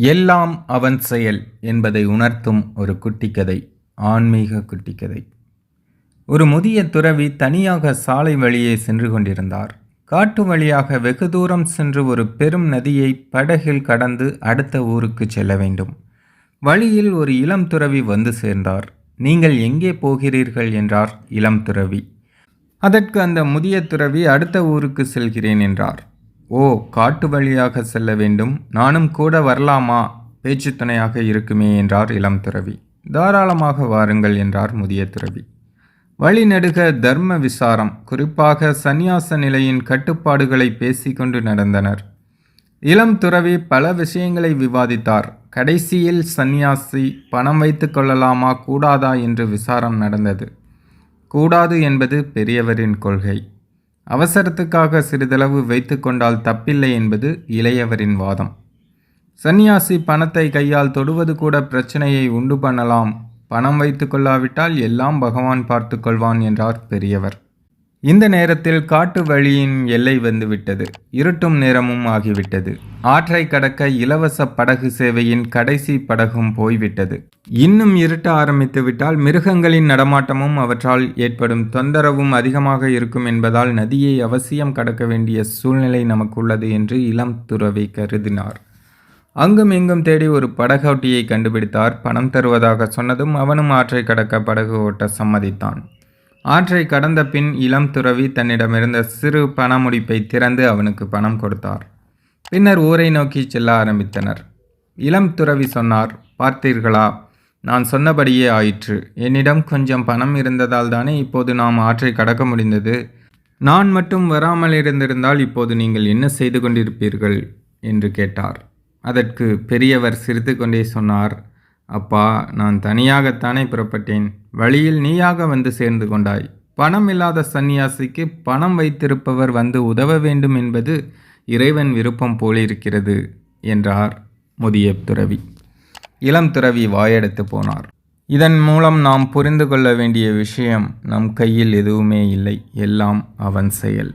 எல்லாம் அவன் செயல் என்பதை உணர்த்தும் ஒரு குட்டிக்கதை ஆன்மீக குட்டிக்கதை. ஒரு முதிய துறவி தனியாக சாலை வழியே சென்று கொண்டிருந்தார். காட்டு வழியாக வெகு தூரம் சென்று ஒரு பெரும் நதியை படகில் கடந்து அடுத்த ஊருக்கு செல்ல வேண்டும். வழியில் ஒரு இளம் துறவி வந்து சேர்ந்தார். நீங்கள் எங்கே போகிறீர்கள்? என்றார் இளம் துறவி. அதற்கு அந்த முதிய துறவி அடுத்த ஊருக்கு செல்கிறேன் என்றார். ஓ காட்டு வழியாக செல்ல வேண்டும். நானும் கூட வரலாமா? பேச்சு துணையாக இருக்குமே என்றார் இளம் துறவி. தாராளமாக வாருங்கள் என்றார் முதிய துறவி. வழிநெடுக தர்ம விசாரம். குறிப்பாக சந்நியாச நிலையின் கட்டுப்பாடுகளை பேசிக்கொண்டு நடந்தனர். இளம் துறவி பல விஷயங்களை விவாதித்தார். கடைசியில் சந்நியாசி பணம் வைத்து கொள்ளலாமா கூடாதா என்று விசாரம் நடந்தது. கூடாது என்பது பெரியவரின் கொள்கை. அவசரத்துக்காக சிறிதளவு வைத்து கொண்டால் தப்பில்லை என்பது இளையவரின் வாதம். சந்நியாசி பணத்தை கையால் தொடுவது கூட பிரச்சனையை உண்டு பண்ணலாம். பணம் வைத்து கொள்ளாவிட்டால் எல்லாம் பகவான் பார்த்து கொள்வான் என்றார் பெரியவர். இந்த நேரத்தில் காட்டு வழியின் எல்லை வந்துவிட்டது. இருட்டும் நேரமும் ஆகிவிட்டது. ஆற்றை கடக்க இலவச படகு சேவையின் கடைசி படகும் போய்விட்டது. இன்னும் இருட்ட ஆரம்பித்துவிட்டால் மிருகங்களின் நடமாட்டமும் அவற்றால் ஏற்படும் தொந்தரவும் அதிகமாக இருக்கும் என்பதால் நதியை அவசியம் கடக்க வேண்டிய சூழ்நிலை நமக்கு உள்ளது என்று இளம் துறவி கருதினார். அங்கும் இங்கும் தேடி ஒரு படகோட்டியை கண்டுபிடித்தார். பணம் தருவதாக சொன்னதும் அவனும் ஆற்றை கடக்க படகு ஓட்ட சம்மதித்தான். ஆற்றை கடந்த பின் இளம் துறவி தன்னிடமிருந்த சிறு பணமுடிப்பை திறந்து அவனுக்கு பணம் கொடுத்தார். பின்னர் ஊரை நோக்கி செல்ல ஆரம்பித்தனர். இளம் துறவி சொன்னார் பார்த்தீர்களா நான் சொன்னபடியே ஆயிற்று. என்னிடம் கொஞ்சம் பணம் இருந்ததால் தானே இப்போது நாம் ஆற்றை கடக்க முடிந்தது. நான் மட்டும் வராமல் இருந்திருந்தால் இப்போது நீங்கள் என்ன செய்து கொண்டிருப்பீர்கள்? என்று கேட்டார். அதற்கு பெரியவர் சிரித்து கொண்டே சொன்னார் அப்பா நான் தனியாகத்தானே புறப்பட்டேன். வழியில் நீயாக வந்து சேர்ந்து கொண்டாய். பணம் இல்லாத சந்நியாசிக்கு பணம் வைத்திருப்பவர் வந்து உதவ வேண்டும் என்பது இறைவன் விருப்பம் போலிருக்கிறது என்றார் முதிய துறவி. இளம் துறவி வாயெடுத்து போனார். இதன் மூலம் நாம் புரிந்து கொள்ள வேண்டிய விஷயம் நம் கையில் எதுவுமே இல்லை. எல்லாம் அவன் செயல்.